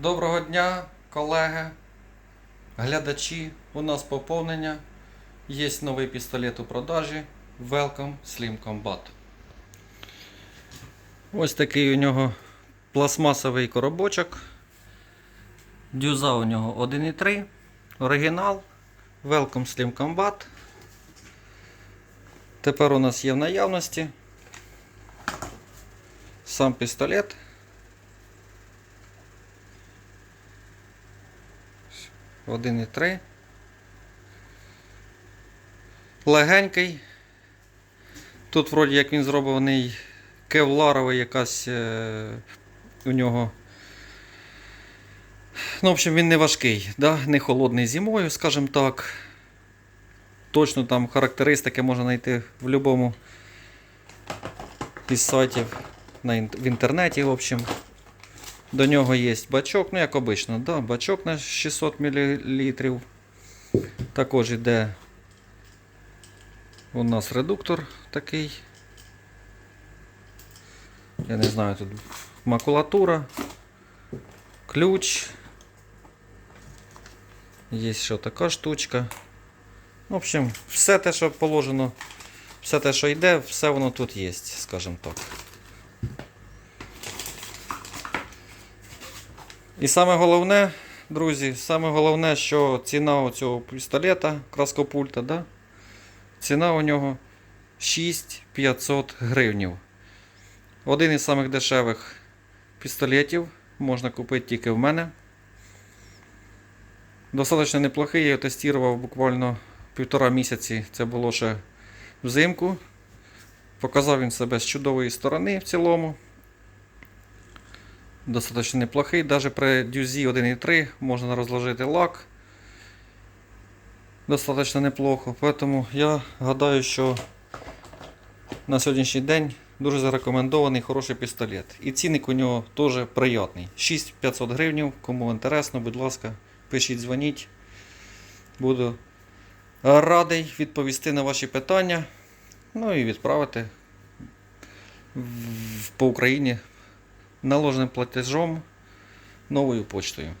Доброго дня, колеги, глядачі. У нас поповнення. Є новий пістолет у продажі. Welcome Slim Combat. Ось такий у нього пластмасовий коробочок. Дюза у нього 1,3. Оригінал. Welcome Slim Combat. Тепер у нас є в наявності сам пістолет. Один і три. Легенький. Тут вроді як він зроблений кевларовий якась е, у нього. Ну, в общем, він не важкий, да? не холодний зимою, скажімо так. Точно там характеристики можна знайти в будь-якому із сайтів в інтернеті, в общем. До нього є бачок, ну як обично, да, бачок на 600 мл. Також йде у нас редуктор такий. Я не знаю, тут макулатура, ключ. Є ще така штучка. В общем, все те, що положено, все те, що йде, все воно тут є, скажімо так. І саме головне, друзі, саме головне, що ціна цього пістолета, краскопульта, да? ціна у нього 6500 гривнів. Один із самих дешевих пістолетів можна купити тільки в мене. Достаточно неплохий, я його тестував буквально півтора місяці. Це було ще взимку. Показав він себе з чудової сторони в цілому. Достаточно неплохий. Даже при дюзі 1.3 можна розложити лак. Достаточно неплохо. Поэтому я гадаю, що на сьогоднішній день дуже зарекомендований хороший пістолет. І цінник у нього теж приятний. 6500 гривень. Кому інтересно, будь ласка, пишіть, дзвоніть. Буду радий відповісти на ваші питання. Ну і відправити по Україні наложеним платежом новою почтою.